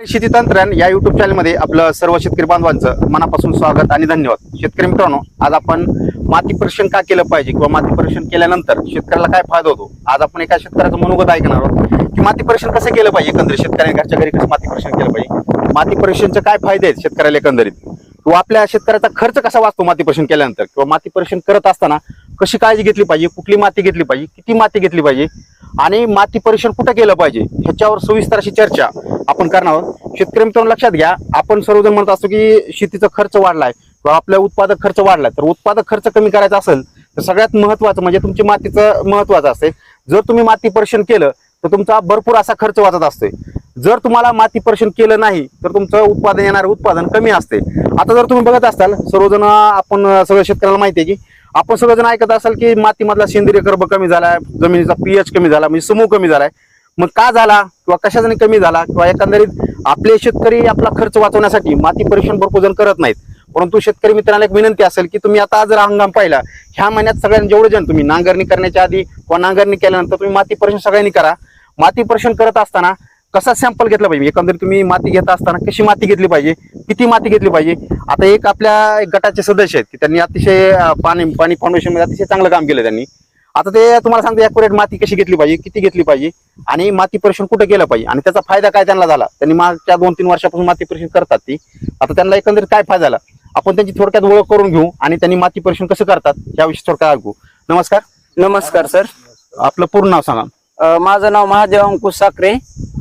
शेती तंत्रज्ञान या युट्यूब चॅनलमध्ये आपलं सर्व शेतकरी बांधवांचं मनापासून स्वागत आणि धन्यवाद. शेतकरी मित्रांनो आज आपण माती परीक्षण का केलं पाहिजे किंवा माती परीक्षण केल्यानंतर शेतकऱ्याला काय फायदा होतो? आज आपण एका शेतकऱ्याचं मनोगत ऐकणार आहोत की माती परीक्षण कसं केलं पाहिजे एकंदरीत? शेतकऱ्याने घरच्या घरी कसं माती परीक्षण केलं पाहिजे? माती परीक्षणचे काय फायदे आहेत शेतकऱ्याला एकंदरीत? किंवा आपल्या शेतकऱ्याचा खर्च कसा वाचतो माती परीक्षण केल्यानंतर? किंवा माती परीक्षण करत असताना कशी काळजी घेतली पाहिजे? कुठली माती घेतली पाहिजे? किती माती घेतली पाहिजे? आणि माती परीक्षण कुठं केलं पाहिजे? ह्याच्यावर सविस्तर अशी चर्चा आपण करणार आहोत. शेतकरी मित्रांनो लक्षात घ्या आपण सर्वजण म्हणत असतो की शेतीचा खर्च वाढलाय किंवा आपला उत्पादक खर्च वाढलाय. तर उत्पादक खर्च कमी करायचा असेल तर सगळ्यात महत्वाचं म्हणजे तुमची मातीचं महत्वाचं असते. जर तुम्ही माती परीक्षण केलं तर तुमचा भरपूर असा खर्च वाचत असते. जर तुम्हाला माती परीक्षण केलं नाही तर तुमचं उत्पादन येणारं उत्पादन कमी असते. आता जर तुम्ही बघत असाल सर्वजण आपण सगळ्या शेतकऱ्याला माहिती आहे की आपण सगळेजण ऐकत असाल की मातीमधला सेंद्रिय कर्ब कमी झालाय जमिनीचा पीएच कमी झाला म्हणजे समूह कमी झालाय. मग का झाला? किंवा कशाने कमी झाला? किंवा एकंदरीत आपले शेतकरी आपला खर्च वाचवण्यासाठी माती परीक्षण भरपूर जण करत नाहीत. परंतु शेतकरी मित्रांना एक विनंती असेल की तुम्ही आता जर हंगाम पाहिला ह्या महिन्यात सगळ्यांनी जेवढे जण तुम्ही नांगरणी करण्याच्या आधी किंवा नांगरणी केल्यानंतर तुम्ही माती परीक्षण सगळ्यांनी करा. माती परीक्षण करत असताना कसा सॅम्पल घेतला पाहिजे? एकंदरीत तुम्ही माती घेत असताना कशी माती घेतली पाहिजे? किती माती घेतली पाहिजे? आता एक आपल्या गटाचे सदस्य आहेत की त्यांनी अतिशय पाणी पाणी फाउंडेशनमध्ये अतिशय चांगलं काम केलं त्यांनी. आता ते तुम्हाला सांगतो अॅक्युरेट माती कशी घेतली पाहिजे किती घेतली पाहिजे आणि माती परीक्षण कुठं केलं पाहिजे आणि त्याचा फायदा काय त्यांना झाला? त्यांनी मागच्या दोन तीन वर्षापासून माती परीक्षण करतात ती. आता त्यांना एकंदरीत काय फायदा झाला? आपण त्यांची थोडक्यात ओळख करून घेऊ आणि त्यांनी माती परीक्षण कसं करतात याविषयी थोडक्यात ऐकू. नमस्कार. नमस्कार सर. आपलं पूर्ण नाव सांगा. माझं नाव महादेव अंकुश साखरे.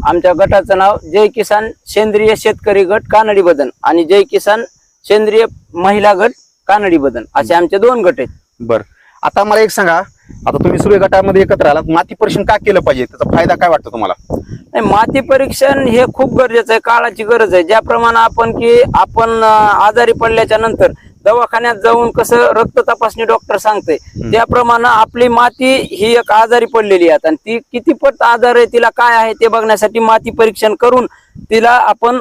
आमच्या गटाचं नाव जय किसान सेंद्रिय शेतकरी गट कानडी बदन आणि जय किसान सेंद्रिय महिला गट कानडी बदन. असे आमचे दोन गट आहेत. बर. आता मला एक सांगा आता तुम्ही सगळे गटामध्ये एकत्र आलात माती परीक्षण का केलं पाहिजे? त्याचा फायदा काय वाटतो तुम्हाला? नाही, माती परीक्षण हे खूप गरजेचं आहे काळाची गरज आहे. ज्याप्रमाणे आपण की आपण आजारी पडल्याच्या नंतर दवाखान्यात जाऊन कसं रक्त तपासणी डॉक्टर सांगते त्याप्रमाणे आपली माती ही एक आजारी पडलेली आहे. आणि ती किती पट आजार आहे तिला काय आहे ते बघण्यासाठी माती परीक्षण करून तिला आपण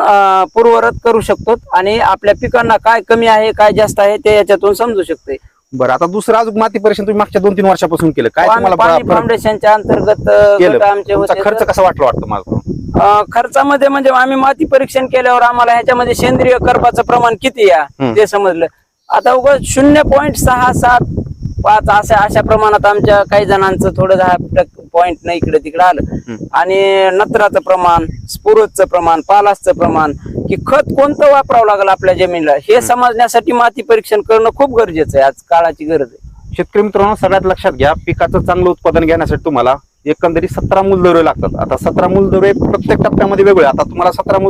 पूर्वरत करू शकतो. आणि आपल्या पिकांना काय कमी आहे काय जास्त आहे ते याच्यातून समजू शकते बरं आता दुसरं अजून माती परीक्षण तुम्ही मागच्या दोन तीन वर्षापासून केलं. काय तुम्हाला पाणी फरक फाउंडेशनच्या अंतर्गत अ, केलं. गट आमचे तुमचा होते खर्च कसा वाटला वाटतं मला? अ, खर्चामध्ये म्हणजे आम्ही माती परीक्षण केल्यावर आम्हाला ह्याच्यामध्ये सेंद्रिय कर्बाचं प्रमाण किती या. ते समजलं. आता उगाच शून्य पॉईंट सहा सात पाच अशा अशा प्रमाणात आमच्या काही जणांचं थोडं दहा पॉईंट नाही इकडे तिकडे आलं आणि नत्राचं प्रमाण स्फुरतचं प्रमाण पालासचं प्रमाण की खत कोणतं वापरावं लागेल आपल्या जमिनीला? हे समजण्यासाठी माती परीक्षण करणं खूप गरजेचं आहे. आज काळाची गरज आहे. शेतकरी मित्रांनो सगळ्यात लक्षात घ्या पिकाचं चांगलं उत्पादन घेण्यासाठी तुम्हाला एकंदरीत सतरा मूलद्रव्य लागतात. आता सतरा मूलद्रव्य प्रत्येक टप्प्यामध्ये वेगळे आता तुम्हाला सतरा मूल